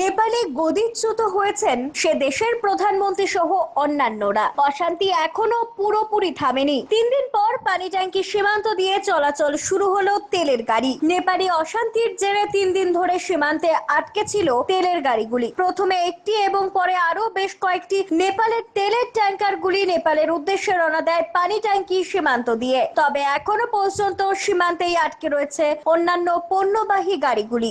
নেপালে গদিচ্যুত হয়েছেন সে দেশের প্রধানমন্ত্রী সহ অন্যান্যরা। অশান্তি এখনও পুরোপুরি থামেনি। তিন দিন পর পানি ট্যাঙ্কি সীমান্ত দিয়ে চলাচল শুরু হলো তেলের গাড়ি। নেপালি অশান্তির জেরে তিন দিন ধরে সীমান্তে আটকে ছিল তেলের গাড়িগুলি। প্রথমে একটি এবং পরে আরও বেশ কয়েকটি নেপালের তেলের ট্যাঙ্কারগুলি নেপালের উদ্দেশ্যে রওনা দেয় পানি ট্যাঙ্কি সীমান্ত দিয়ে। তবে এখনও পর্যন্ত সীমান্তেই আটকে রয়েছে অন্যান্য পণ্যবাহী গাড়িগুলি।